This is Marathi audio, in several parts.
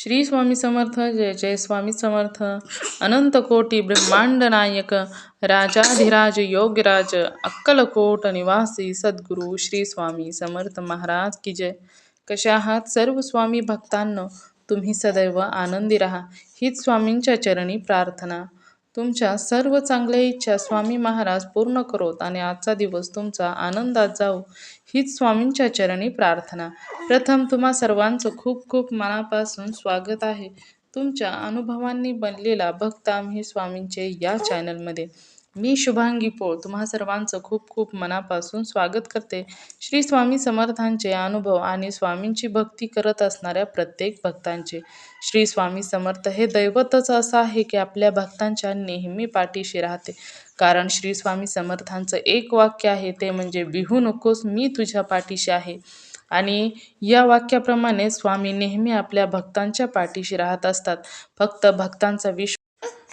श्री स्वामी समर्थ जय जय स्वामी समर्थ. अनंत कोटी ब्रह्मांड नायक राजाधिराज योगराज अक्कलकोट निवासी सद्गुरू श्री स्वामी समर्थ महाराज की जय. कशा आहात सर्व स्वामी भक्तांनो? तुम्ही सदैव आनंदी राहा. हीच स्वामींच्या चरणी प्रार्थना. तुमच्या सर्व चांगल्या इच्छा स्वामी महाराज पूर्ण करोत आणि आजचा दिवस तुमचा आनंदात जाऊ हीच स्वामींच्या चरणी प्रार्थना. प्रथम तुम्हा सर्वांचं खूप खूप मनापासून स्वागत आहे. तुमच्या अनुभवांनी बनलेला भक्त आम्ही स्वामींचे या चॅनलमध्ये मी शुभांगी पोळ. तुम्हा सर्वांचं खूप खूप मनापासून स्वागत करते. श्री स्वामी समर्थांचे अनुभव आणि स्वामींची भक्ती करत असणाऱ्या प्रत्येक भक्तांचे. श्री स्वामी समर्थ हे दैवतच असं आहे की आपल्या भक्तांच्या नेहमी पाठीशी राहते. कारण श्री स्वामी समर्थांचं एक वाक्य आहे ते म्हणजे बिहू नकोस मी तुझ्या पाठीशी आहे. आणि या वाक्याप्रमाणे स्वामी नेहमी आपल्या भक्तांच्या पाठीशी राहत असतात. फक्त भक्तांचा विश्व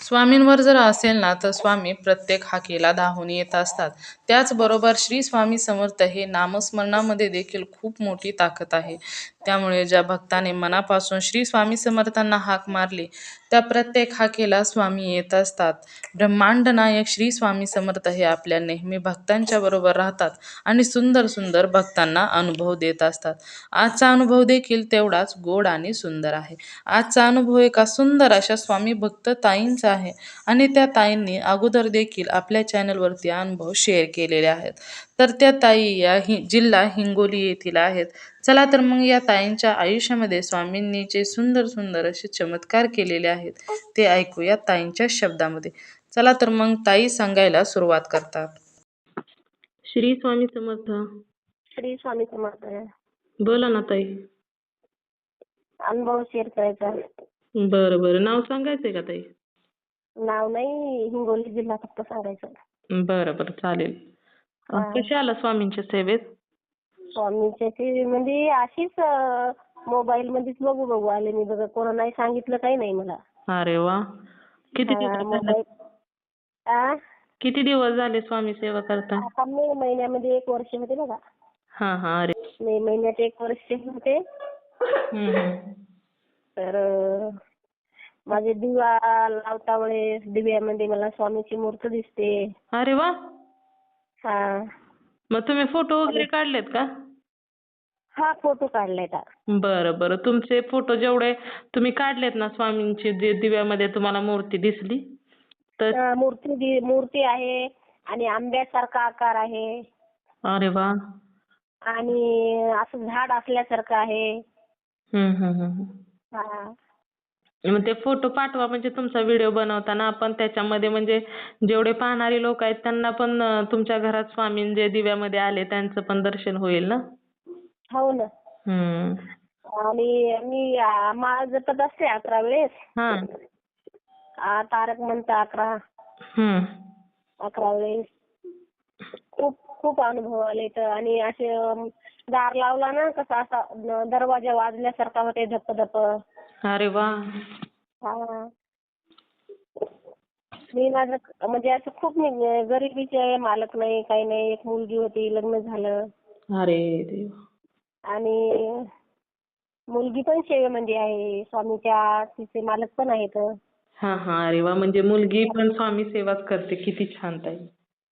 स्वामींवर जर असेल ना तर स्वामी प्रत्येक हाकेला धावून येत असतात. त्याचबरोबर श्री स्वामी समर्थ हे नामस्मरणामध्ये देखील खूप मोठी ताकद आहे. त्यामुळे ज्या भक्ताने मनापासून श्री स्वामी समर्थांना हाक मारली त्या प्रत्येक हाकेला स्वामी येत असतात. ब्रह्मांड नायक श्री स्वामी समर्थ हे आपल्या नेहमी भक्तांच्या बरोबर राहतात आणि सुंदर सुंदर भक्तांना अनुभव देत असतात. आजचा अनुभव देखील तेवढाच गोड आणि सुंदर आहे. आजचा अनुभव एका सुंदर अशा स्वामी भक्त ताईंचा आहे आणि त्या ताईंनी अगोदर देखील आपल्या चॅनलवरती अनुभव शेअर केलेले आहेत. तर त्या ताई या हि जिल्हा हिंगोली येथील आहेत. चला तर मग या ताईंच्या आयुष्यामध्ये स्वामींनी जे सुंदर सुंदर असे चमत्कार केलेले आहेत ते ऐकू या ताईंच्या शब्दामध्ये. चला तर मग ताई सांगायला सुरुवात करतात. श्री स्वामी समर्थ. श्री स्वामी समर्थ. बोला ना ताई. अनुभव शेअर करायचा. बरं बरं. नाव सांगायचंय का ताई? नाव नाही हिंगोली जिल्हा फक्त सांगायचं. बरं बरं. चालेल. कसे आला स्वामींच्या सेवेत? स्वामीच्या ते म्हणजे अशीच मोबाईल मध्येच बघू बघू आले मी. बघा कोणा नाही सांगितलं काही नाही मला. अरे वा. किती दिवस झाले? आ? किती दिवस झाले स्वामी सेवा करता? आता मे महिन्यामध्ये एक वर्ष होते बघा. हा हा अरे. मे महिन्यात एक वर्ष होते. तर माझे दिवा लावता वेळेस दिव्यामध्ये मला स्वामीची मूर्त दिसते. अरे वा. हा. मग तुम्ही फोटो वगैरे काढलेत का? हा फोटो काढलाय का बरं बरं. तुमचे फोटो जेवढे तुम्ही काढलेत ना स्वामींची जे दिव्यामध्ये तुम्हाला मूर्ती दिसली तर मूर्ती दि- मूर्ती आहे आणि आंब्यासारखा आकार आहे. अरे वा. आणि असं झाड असल्यासारखं आहे. हम्म हम्म हम्म. हा. मग ते फोटो पाठवा म्हणजे तुमचा व्हिडिओ बनवताना आपण त्याच्यामध्ये म्हणजे जेवढे पाहणारे लोक आहेत त्यांना पण तुमच्या घरात स्वामी जे दिव्यामध्ये आले त्यांचं पण दर्शन होईल ना? हो ना. हम्म. आणि मी माळ जपत असते अकरा वेळेस. हा. तारक म्हणता अकरा. हम्म. अकरा वेळेस. खूप खूप अनुभव आले तर आणि असे दार लावला ना कसा असा दरवाजा वाजल्यासारखा होते धप धप अरे वा. हा. मी माझं म्हणजे असं खूप मी गरिबीचे आहे मालक नाही काही नाही. एक मुलगी होती लग्न झालं. अरे देवा. आणि मुलगी पण सेवेमध्ये आहे. स्वामीच्या तिचे मालक पण आहेत. हा हा. अरे वा. म्हणजे मुलगी पण स्वामी सेवाच करते. किती छान ताई.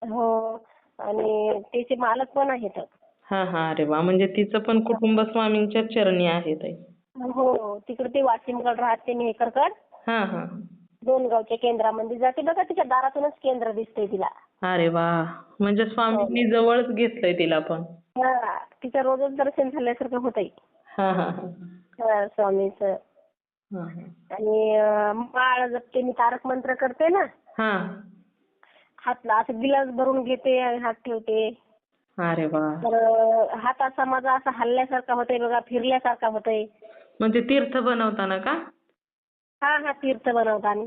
हो. आणि तिचे मालक पण आहेत. हा हा. अरे वा. म्हणजे तिचं पण कुटुंब स्वामींच्या चरणी आहे ताई. हो तिकडे ते वाशिमकडे राहते मेहकरकड हा हा दोन गावच्या केंद्रामध्ये जाते. बघा तिच्या दारातूनच केंद्र दिसतंय तिला. अरे वा. म्हणजे स्वामींनी जवळच घेतलंय तिला पण. हा तिचं रोजच दर्शन झाल्यासारखं होतंय. हा हा हा. हा, स्वामीचं. हा हा. आणि अं, माळ जपते मी तारक मंत्र करते ना. हा. हातला असं गिलास भरून घेते आणि हात ठेवते. अरे वा. तर अं, हात असा माझा असा हलल्यासारखा होतोय बघा फिरल्यासारखा होतोय. म्हणजे तीर्थ बनवताना का? हा हा तीर्थ बनवताना.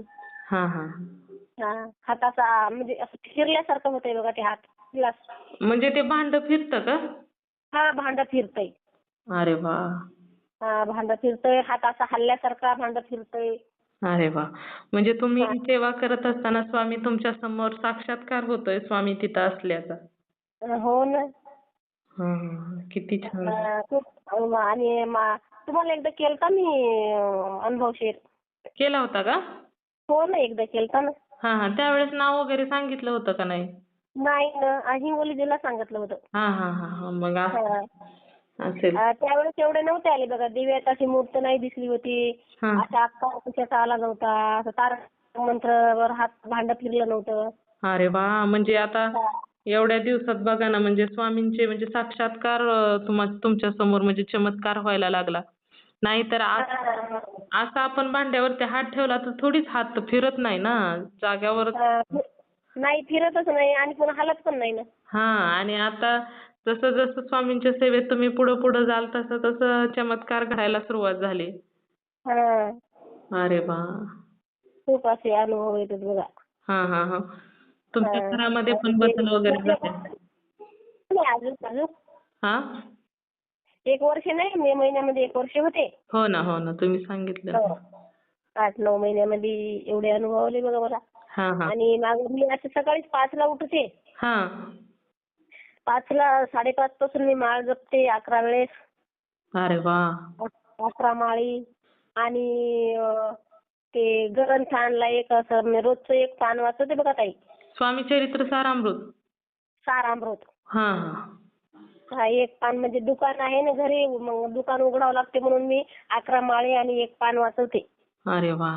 हा हा हा. हात असा म्हणजे असं फिरल्यासारखं होतंय बघा ते हात. गिलास. म्हणजे ते भांड फिरतं का? हा भांड फिरतंय. अरे वा. हा भांड फिरतंय हात असा हलल्यासारखा भांड फिरतंय. अरे वा. म्हणजे तुम्ही सेवा करत असताना स्वामी तुमच्यासमोर साक्षात्कार होतोय स्वामी तिथं असल्याचा. हो ना. हा. किती छान. खूप आणि मा- तुम्हाला एकदा केलता मी अनुभव शेअर. केला होता का? हो ना एकदा केलता ना. हा हा. त्यावेळेस नाव वगैरे सांगितलं होतं का नाही? नाही ना हिंगोलीला सांगितलं होतं. हा हा हा हा. मग अस- हा. असेल. अं, त्यावेळेस एवढे नव्हते आले बघा. दिव्यात अशी मूर्त नाही दिसली होती. हा. असा अक्का कशाचा आला नव्हता. असं तारक मंत्रवर हात भांड फिरलं नव्हतं. अरे वा. म्हणजे आता हा. एवढ्या दिवसात बघा ना म्हणजे स्वामींचे म्हणजे साक्षात्कार अं, तुम्हा तुमच्यासमोर म्हणजे चमत्कार व्हायला लागला. नाहीतर हा. असं आपण भांड्यावरती हात ठेवला तर थोडीच हात फिरत नाही ना? जाग्यावर नाही फिरतच नाही आणि पुन्हा हालत पण नाही ना. हा आणि आता जसं जसं स्वामींच्या सेवेत तुम्ही पुढं पुढं जाल तसं तसं चमत्कार घडायला सुरुवात झाली. हा. अरे वा. खूप असे अनुभव येतात बघा. हा हा हा. तुमच्या. घरामध्ये पण बदल वगैरे झाले? हा? एक वर्ष नाही मे महिन्यामध्ये एक वर्ष होते. हो ना हो ना तुम्ही सांगितलं. हो. आठ नऊ महिन्यामध्ये एवढे अनुभव आले बघा मला. हा हा. आणि मागे मी आता सकाळीच पाचला उठते. हा. पाचला साडेपाच पासून मी माळ जपते अकरा वेळेस. अरे वा. अकरा माळी. आणि ते ग्रंथ आणला एक असं म्हणजे रोजचं एक पान वाचते बघा ताई. स्वामी चरित्र सारामृत. सारामृत. हा. हा हा एक पान म्हणजे दुकान आहे ना घरी मग दुकान उघडावं लागते म्हणून मी अकरा माळी आणि एक पान वाचवते. अरे वा.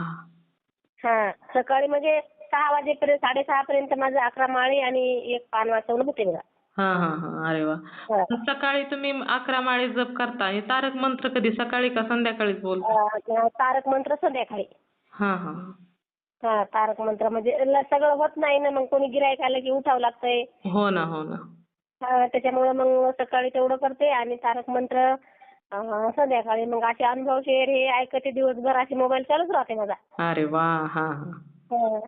हा सकाळी म्हणजे सहा वाजेपर्यंत साडेसहा पर्यंत माझं अकरा माळी आणि एक पान वाचवणं होते बघा. हा हा हा अरे वा. हा. सकाळी तुम्ही अकरा माळे जप करता आणि तारक मंत्र कधी सकाळी का संध्याकाळीच बोलता? अं, तारक मंत्र संध्याकाळी. हा हा. हा तारक मंत्र म्हणजे ल- सगळं होत नाही ना मग कोणी गिरायक आलं की उठावं लागतंय. हो ना हो ना. हा, त्याच्यामुळे मग सकाळी तेवढं करते आणि तारक मंत्र संध्याकाळी मग असे अनुभव शेअर हे ऐकते दिवसभर असे मोबाईल चालूच राहते माझा अरे वा हा हा.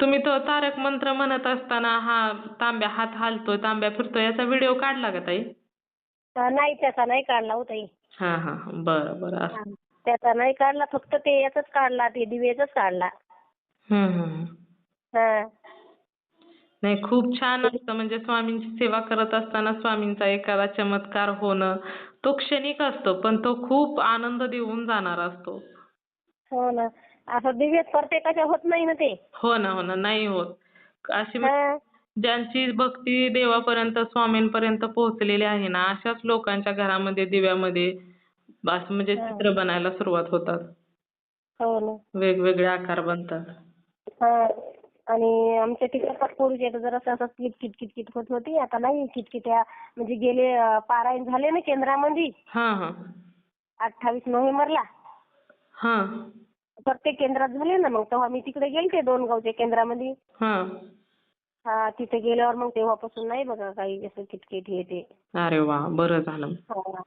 तुम्ही तो तारक मंत्र म्हणत असताना हा तांब्या हात हालतोय तांब्या फिरतोय याचा व्हिडिओ काढला का ताई नाही त्याचा नाही काढला हो ताई हा हा. बरं बरं. त्याचा नाही काढला फक्त ते याचाच काढला ते दिवेचाच काढला हम्म हम्म हम्म. हा नाही खूप छान असतं. म्हणजे स्वामींची सेवा करत असताना स्वामींचा एखादा चमत्कार होणं तो क्षणिक असतो पण तो खूप आनंद देऊन जाणार असतो. हो ना. असं दिव्यात प्रत्येकाच्या होत नाही ना ते? हो ना हो ना. नाही होत. अशी हा. ज्यांची भक्ती देवापर्यंत स्वामींपर्यंत पोहोचलेली आहे ना अशाच लोकांच्या घरामध्ये दिव्यामध्ये असं म्हणजे हा. चित्र बनायला सुरुवात होतात. हो ना. वेगवेगळे आकार बनतात. हा. आणि आमच्या तिकडे पूर्वी आता जरा असं किट किट किट किट होत होती. आता नाही किटकिट्या म्हणजे गेले अं, पारायण झाले ना केंद्रामध्ये. हा हा. अठ्ठावीस नोव्हेंबरला. हा. प्रत्येक केंद्रात झाले ना मग तेव्हा मी तिकडे गेलते दोन गावच्या केंद्रामध्ये. हा. हा तिथे गेल्यावर मग तेव्हापासून नाही बघा काही असं किटकिट हे ते. अरे वा बरं झालं. हा.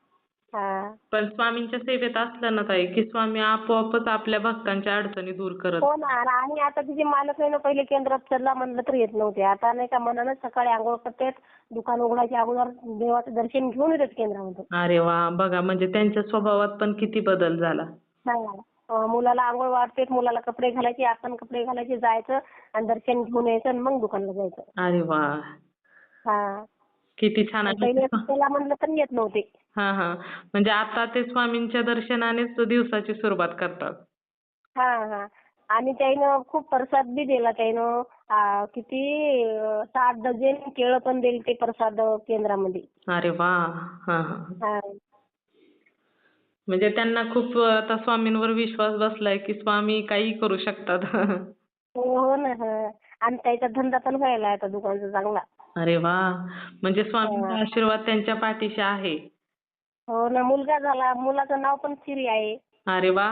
हा. पण स्वामींच्या सेवेत असलं ना ताई की स्वामी आपोआपच आपल्या भक्तांच्या अडचणी दूर करत. हो ना आणि आता तिचे मालक आहे ना पहिले केंद्रात चला म्हणलं तर येत नव्हते. आता नाही का मनानच सकाळी आंघोळ करतात दुकान उघडायच्या अगोदर देवाचं दर्शन घेऊन येतात केंद्रामधून अरे वा बघा म्हणजे त्यांच्या स्वभावात पण किती बदल झाला. हा. अं, मुलाला आंघोळ वाढते मुलाला कपडे घालायचे आपण कपडे घालायचे जायचं आणि दर्शन घेऊन यायचं आणि मग दुकानला जायचं. अरे वा. हा. किती छान आहे. पहिले त्याला म्हणलं तर येत नव्हते. हा हा. म्हणजे आता ते स्वामींच्या दर्शनानेच दिवसाची सुरुवात करतात. हा हा. आणि त्यानं खूप प्रसाद बी दिला. त्यानं आ, किती अं, सात डझन केळं पण दिली ते प्रसाद केंद्रामध्ये. अरे वा. हा हा. हा. म्हणजे त्यांना खूप आता स्वामींवर विश्वास बसलाय की स्वामी काही करू शकतात. हो हो ना हा. आणि त्याचा धंदा पण व्हायला आता दुकानचा चांगला. अरे वा! म्हणजे स्वामींचा आशीर्वाद त्यांच्या पाठीशी आहे. हो ना मुलगा झाला मुलाचं नाव पण सिरी आहे. अरे वा!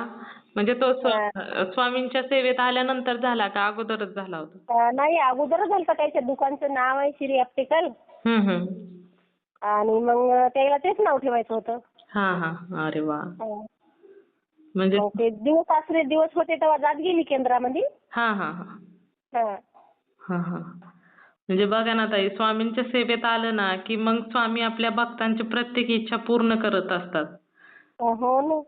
म्हणजे तो स्व- स्वामींच्या सेवेत आल्यानंतर झाला का? अगोदरच झाला होता? नाही अगोदर झालं त्याच्या दुकानचं नाव आहे श्री ऑप्टिकल हम्म आणि मग त्याला तेच नाव ठेवायचं होतं. हा हा. अरे वा! हा. म्हणजे मग ते दिवस आसरे दिवस होते तेव्हा जात गेली केंद्रामध्ये. हा हा हा. हा. हा हा. म्हणजे बघा ना ताई स्वामींच्या सेवेत आलं ना की मग स्वामी आपल्या भक्तांची प्रत्येक इच्छा पूर्ण करत असतात. हो ना.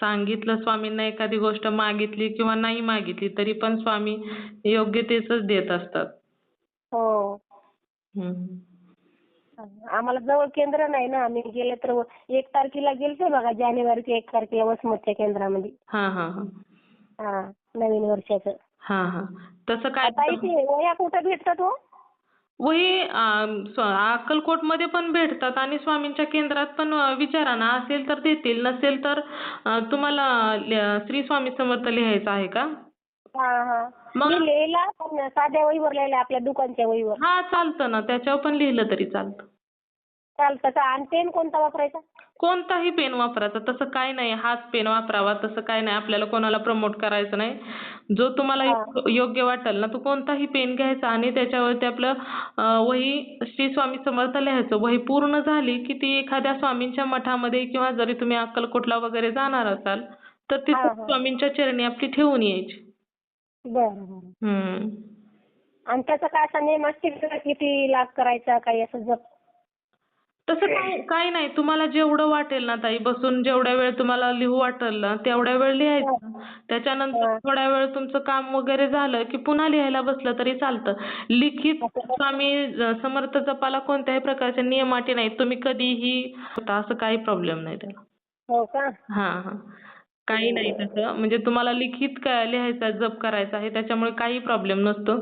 सांगितलं स्वामींना एखादी गोष्ट मागितली किंवा नाही मागितली तरी पण स्वामी योग्य तेच देत असतात. हो. हम्म. आम्हाला जवळ केंद्र नाही ना आम्ही गेले तर एक तारखेला गेलते बघा जानेवारीच्या एक तारखेला वसमतच्या केंद्रामध्ये. हा हा हा. हा नवीन वर्षाचं. हा हा. तसं काय आता इथे वह्या कुठं भेटतात हो? वही अं, स्व- अक्कलकोटमध्ये पण भेटतात आणि स्वामींच्या केंद्रात पण विचारा ना असेल तर देतील नसेल तर तुम्हाला श्री स्वामी समर्थ लिहायचं आहे का? हा हा. मग- मी लिहिला पण साध्या वहीवर लिहिला आपल्या दुकानच्या वहीवर. हा चालतं ना. त्याच्यावर पण लिहिलं तरी चालतं. चालतं. का आणि पेन कोणता वापरायचा? कोणताही पेन वापरायचा तसं काय नाही. हाच पेन वापरावा तसं काय नाही. आपल्याला कोणाला प्रमोट करायचं नाही. जो तुम्हाला योग्य वाटेल ना तो कोणताही पेन घ्यायचा आणि त्याच्यावरती आपलं वही श्री स्वामी समर्थ लिहायचं. वही पूर्ण झाली की ती एखाद्या स्वामींच्या मठामध्ये किंवा जरी तुम्ही अक्कलकोटला वगैरे जाणार असाल तर तिथे हा. स्वामींच्या चरणी आपली ठेवून यायची. बरं. आणि त्याचा काय असा नेम असतील का किती लाख करायचा काही असं जप तसं काय काही नाही. तुम्हाला जेवढं वाटेल ना ताई बसून जेवढ्या वेळ तुम्हाला लिहू वाटेल ना तेवढ्या वेळ लिहायचं. त्याच्यानंतर हा. थोड्या वेळ तुमचं काम वगैरे झालं की पुन्हा लिहायला बसलं तरी चालतं. लिखित स्वामी समर्थ जपाला कोणत्याही प्रकारच्या नियम अटी नाहीत. तुम्ही कधीही असं काही प्रॉब्लेम नाही त्याला. हो का? हा हा. काही नाही तसं. म्हणजे तुम्हाला लिखित काय लिहायचा जप करायचा आहे त्याच्यामुळे काही प्रॉब्लेम नसतो.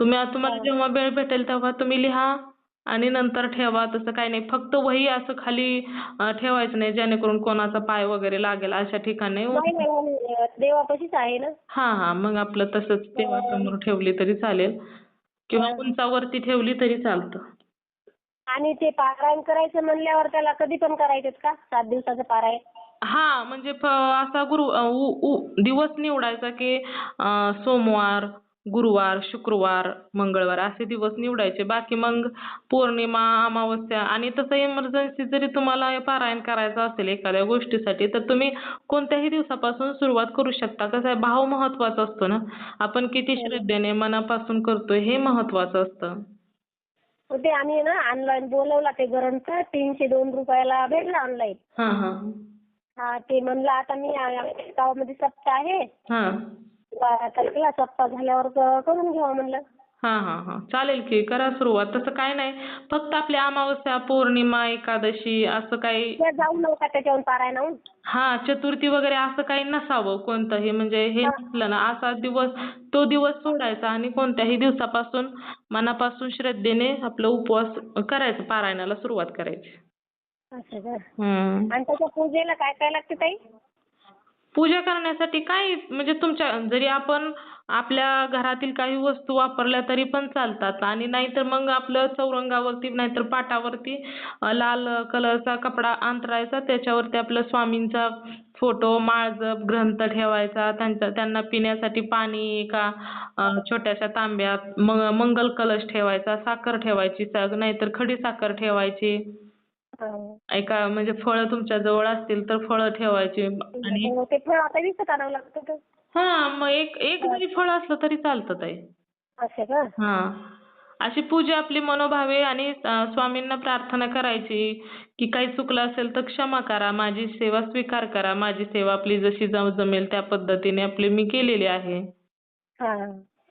तुम्ही तुम्हाला जेव्हा वेळ भेटेल तेव्हा तुम्ही लिहा. आणि नंतर ठेवा. तसं काही नाही. फक्त वही असं खाली ठेवायचं नाही. जेणेकरून कोणाचा पाय वगैरे लागेल अशा ठिकाणी. नाही अं, देवापाशीच आहे ना? हा हा. मग आपलं तसंच देवासमोर ठेवली तरी चालेल. किंवा उंचावरती ठेवली तरी चालतं. आणि ते पारायण करायचं म्हणल्यावर त्याला कधी पण करायचेत का? सात दिवसाचं पारायण? हा म्हणजे फ- असा गुरु अ, उ- उ- दिवस निवडायचा की अ, सोमवार गुरुवार शुक्रवार मंगळवार असे दिवस निवडायचे. बाकी मग पौर्णिमा अमावस्या आणि तसं इमर्जन्सी जरी तुम्हाला हे पारायण करायचं असेल एखाद्या गोष्टीसाठी तर तुम्ही कोणत्याही दिवसापासून सुरुवात करू शकता. कसं आहे भाव महत्त्वाचा असतो ना. आपण किती श्रद्धेने मनापासून करतोय हे महत्वाचं असतं. मग ते आम्ही ना ऑनलाईन बोलवला ते ग्रंथ तीनशे दोन रुपयाला भेटला ऑनलाईन हा हा. हा ते म्हणलं आता मी गावामध्ये सप्ताह आहे. हा. बारा तारखेला सप्ताह झाल्यावर क- करून घेऊ म्हणलं. हा हा हा. चालेल की करा सुरुवात. तसं काय नाही. फक्त आपल्या अमावस्या पौर्णिमा एकादशी असं काही त्या जाऊ नका त्याच्यावर पारायणाहून. हा चतुर्थी वगैरे असं काही नसावं कोणतंही म्हणजे हे नसलं ना असा दिवस तो दिवस सोडायचा आणि कोणत्याही दिवसापासून मनापासून श्रद्धेने आपलं उपवास करायचं पारायणाला सुरुवात करायची. असं का? हम्म. आणि त्याच्या पूजेला काय काय लागते ताई? पूजा करण्यासाठी काय म्हणजे तुमच्या जरी आपण आपल्या घरातील काही वस्तू वापरल्या तरी पण चालतात. आणि नाहीतर मग आपलं चौरंगावरती नाहीतर पाटावरती लाल कलरचा कपडा अंतरायचा त्याच्यावरती आपलं स्वामींचा फोटो माळजप ग्रंथ ठेवायचा त्यांचा त्यांना पिण्यासाठी पाणी एका छोट्याशा तांब्यात मग मंगल कलश ठेवायचा साखर ठेवायची सा- नाहीतर खडी साखर ठेवायची. एका म्हणजे फळं तुमच्या जवळ असतील तर फळं ठेवायची आणि हो, ते फळ आता विकत आणावं लागतं का? हा मग एक एक जरी फळ असलं तरी चालतं ताई. असं का? हा. अशी पूजा आपली मनोभावे आणि अं, स्वामींना प्रार्थना करायची की काही चुकलं असेल तर क्षमा करा माझी सेवा स्वीकार करा माझी सेवा आपली जशी जम- जमेल त्या पद्धतीने आपली मी केलेली आहे. हा.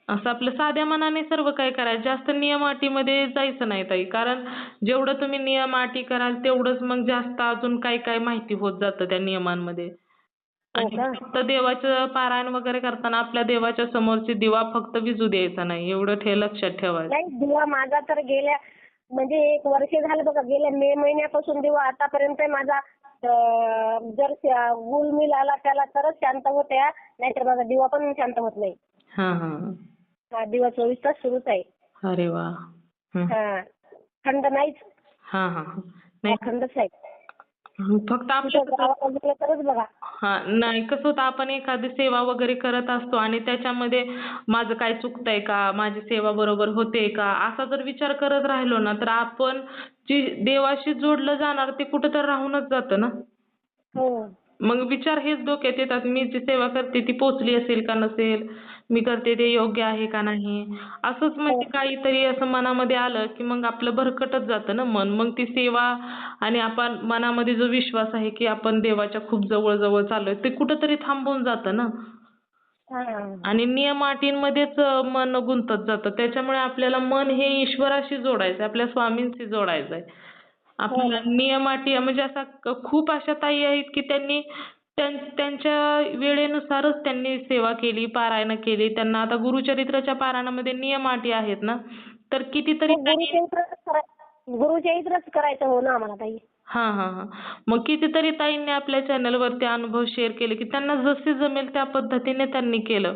असं आपलं साध्या मनाने सर्व काही करायचं. जास्त नियम अटीमध्ये जायचं नाही ताई. कारण जेवढं तुम्ही नियम अटी कराल तेवढंच मग जास्त अजून काय काय माहिती होत जातं त्या नियमांमध्ये. आणि का? फक्त देवाचं पारायण वगैरे करताना आपल्या देवाच्या समोरची दिवा फक्त विजू द्यायचा नाही. एवढं ठे लक्षात ठेवायचं. नाही दिवा माझा तर गेल्या म्हणजे एक वर्ष झालं बघा गेल्या मे महिन्यापासून दिवा आतापर्यंत माझा अं, जर श- गुलमिल आला त्याला तरच शांत होत्या नाहीतर माझा दिवा पण शांत होत नाही. हा हा. हा दिवा चोवीस तास सुरूच आहे. अरे वा. हं. थंड नाहीच. हा हा. नाही. अखंडच आहे. फक्त तरच बघा. हा नाही. कसं होतं आपण एखादी सेवा वगैरे करत असतो आणि त्याच्यामध्ये माझं काय चुकतंय का? माझी सेवा बरोबर होते का? असा जर विचार करत राहिलो ना तर आपण जी देवाशी जोडलं जाणार ते कुठं तर राहूनच जातं ना? हो. मग विचार हेच डोक्यात येतात मी जी सेवा करते ती पोचली असेल का नसेल? मी करते ते योग्य आहे का नाही? असंच म्हणजे काहीतरी असं मनामध्ये आलं की मग आपलं भरकटत जातं ना मन. मग ती सेवा आणि आपण मनामध्ये जो विश्वास आहे की आपण देवाच्या खूप जवळ जवळ चाललोय ते कुठंतरी थांबून जातं ना. हा. आणि नियम अटींमध्येच मन गुंतत जातं. त्याच्यामुळे आपल्याला मन हे ईश्वराशी जोडायचं आपल्या स्वामींशी जोडायचं आहे आपल्याला नियम अटी म्हणजे असा खूप अशा ताई आहेत की त्यांनी त्यां- त्यांच्या वेळेनुसारच त्यांनी सेवा केली पारायण केली. त्यांना आता गुरुचरित्राच्या पारायणामध्ये नियम अटी आहेत ना. तर कितीतरी गुरुच्या इथंच करायचं हो ना आम्हाला ताई. हा हा हा. मग कितीतरी ताईंनी आपल्या चॅनलवरती अनुभव शेअर केले की त्यांना जसे जमेल त्या पद्धतीने त्यांनी केलं.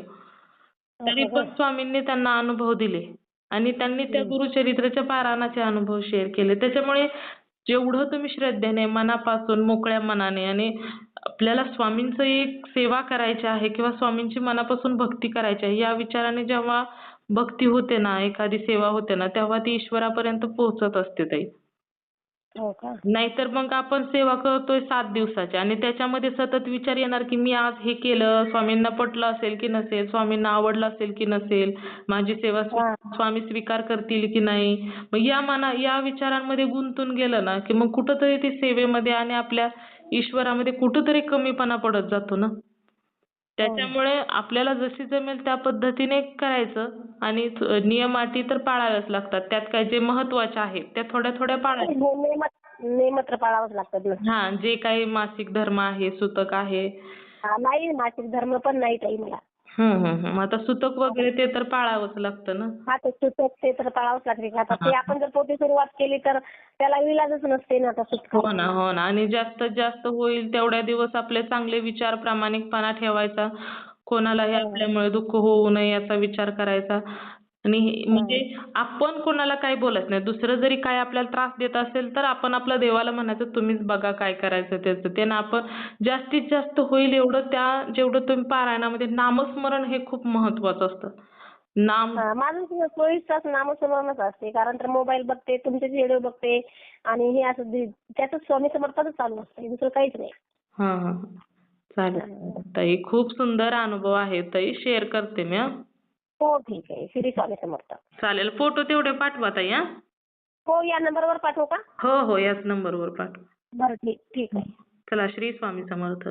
तरी पण स्वामींनी त्यांना अनुभव दिले. आणि त्यांनी त्या गुरुचरित्राच्या पारायणाचे अनुभव शेअर केले. त्याच्यामुळे जेवढं तुम्ही श्रद्धेने मनापासून मोकळ्या मनाने आणि आपल्याला स्वामींचं एक सेवा करायची आहे किंवा स्वामींची मनापासून भक्ती करायची आहे या विचाराने जेव्हा भक्ती होते ना एखादी सेवा होते ना तेव्हा ती ईश्वरापर्यंत पोहोचत असते ताई. हो का? नाहीतर मग आपण सेवा करतोय सात दिवसाची आणि त्याच्यामध्ये सतत विचार येणार की मी आज हे केलं स्वामींना पटलं असेल की नसेल स्वामींना आवडलं असेल की नसेल माझी सेवा स्वी- स्वामी स्वीकार करतील की नाही? मग या मना या विचारांमध्ये गुंतून गेलं ना की मग कुठंतरी ती सेवेमध्ये आणि आपल्या ईश्वरामध्ये कुठंतरी कमीपणा पडत जातो ना? त्याच्यामुळे आपल्याला जशी जमेल त्या पद्धतीने करायचं. आणि नियम अटी तर पाळाव्याच लागतात. त्यात काय जे महत्त्वाचे आहेत त्या थोड्या थोड्या पाळायच्या हो, पाळावंच हा जे काही मासिक धर्म आहे सुतक आहे. हा, नाही मासिक धर्म पण नाही ताई मला. हम्म. आता सुतक वगैरे ते तर पाळावंच लागतं ना. हा ते सुतक ते तर पाळावंच लागते. आता ते आपण जर पोटी सुरुवात केली तर त्याला इलाजच नसते ना आता सुतक. हो ना हो ना. आणि जास्तीत जास्त होईल तेवढ्या दिवस आपले चांगले विचार प्रामाणिकपणा ठेवायचा. कोणालाही आपल्यामुळे दुःख होऊ नये याचा विचार करायचा. आणि हे- म्हणजे आपण कोणाला काही बोलत नाही. दुसरं जरी काय आपल्याला त्रास देत असेल तर आपण आपल्या देवाला म्हणायचं तुम्हीच बघा काय करायचं त्याचं. ते ना आपण जास्तीत जास्त होईल एवढं त्या जेवढं तुम्ही पारायणामध्ये नामस्मरण हे खूप महत्वाचं असतं. नाम माझं चोवीस तास नामस्मरणच असते. कारण तर मोबाईल बघते तुमचे व्हिडिओ बघते आणि हे असं त्यातच स्वामी समर्थाच चालू असते दुसरं काहीच नाही. हा हा हा. चालेल. ताई खूप सुंदर अनुभव आहे. ताई शेअर करते मी हा ठीक आहे. श्री स्वामी समर्थ चालेल. फोटो तेवढे पाठवा ताई हा. हो या नंबरवर पाठवू का? हो हो याच नंबरवर पाठवा. बरं ठीक ठीक आहे. चला श्री स्वामी समर्थ.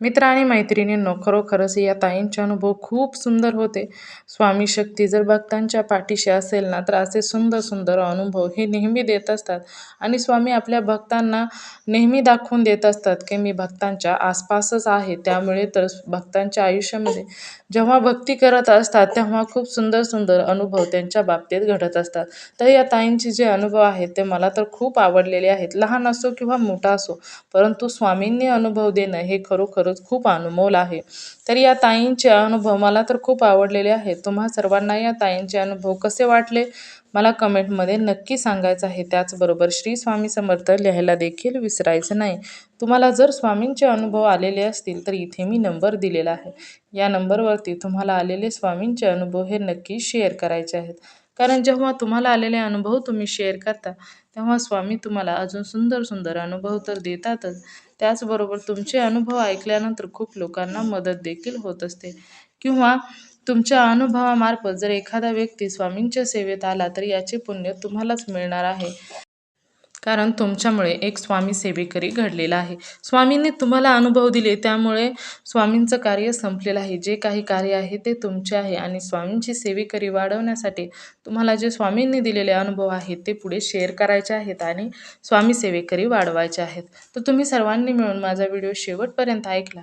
मित्र आणि मैत्रिणींनो खरोखरच या ताईंचे अनुभव खूप सुंदर होते. स्वामी शक्ती जर भक्तांच्या पाठीशी असेल ना तर असे सुंदर सुंदर अनुभव हे नेहमी देत असतात. आणि स्वामी आपल्या भक्तांना नेहमी दाखवून देत असतात की मी भक्तांच्या आसपासच आहे. त्यामुळे तर भक्तांच्या आयुष्यामध्ये जेव्हा भक्ती करत असतात तेव्हा खूप सुंदर सुंदर अनुभव त्यांच्या बाबतीत घडत असतात. तर या ताईंचे जे अनुभव आहेत ते मला तर खूप आवडलेले आहेत. लहान असो किंवा मोठा असो परंतु स्वामींनी अनुभव देणं हे खरोखर खरंच खूप अनमोल आहे. तर या ताईंचे अनुभव मला तर खूप आवडलेले आहेत. तुम्हा सर्वांना या ताईंचे अनुभव कसे वाटले? मला कमेंटमध्ये नक्की सांगायचं आहे. त्याचबरोबर श्री स्वामी समर्थ लिहायला देखील विसरायचं नाही. तुम्हाला जर स्वामींचे अनुभव आलेले असतील तर इथे मी नंबर दिलेला आहे. या नंबरवरती तुम्हाला आलेले स्वामींचे अनुभव हे नक्की शेअर करायचे आहेत. कारण जेव्हा तुम्हाला आलेले अनुभव तुम्ही शेअर करता तेव्हा स्वामी तुम्हाला अजून सुंदर सुंदर अनुभव तर देतातच. त्याचबरोबर तुमचे अनुभव ऐकल्यानंतर खूप लोकांना मदत देखील होत असते. किंवा तुमच्या अनुभवामार्फत जर एखादा व्यक्ती स्वामींच्या सेवेत आला तर याचे पुण्य तुम्हालाच मिळणार आहे. कारण तुमच्यामुळे एक स्वामी सेवेकरी घडलेला आहे. स्वामींनी तुम्हाला अनुभव दिले त्यामुळे स्वामींचं कार्य संपलेलं आहे. जे काही कार्य आहे ते तुमचे आहे आणि स्वामींची सेवेकरी वाढवण्यासाठी तुम्हाला जे स्वामींनी दिलेले अनुभव आहेत ते पुढे शेअर करायचे आहेत आणि स्वामी सेवेकरी वाढवायचे आहेत. तर तुम्ही सर्वांनी मिळून माझा व्हिडिओ शेवटपर्यंत ऐकला.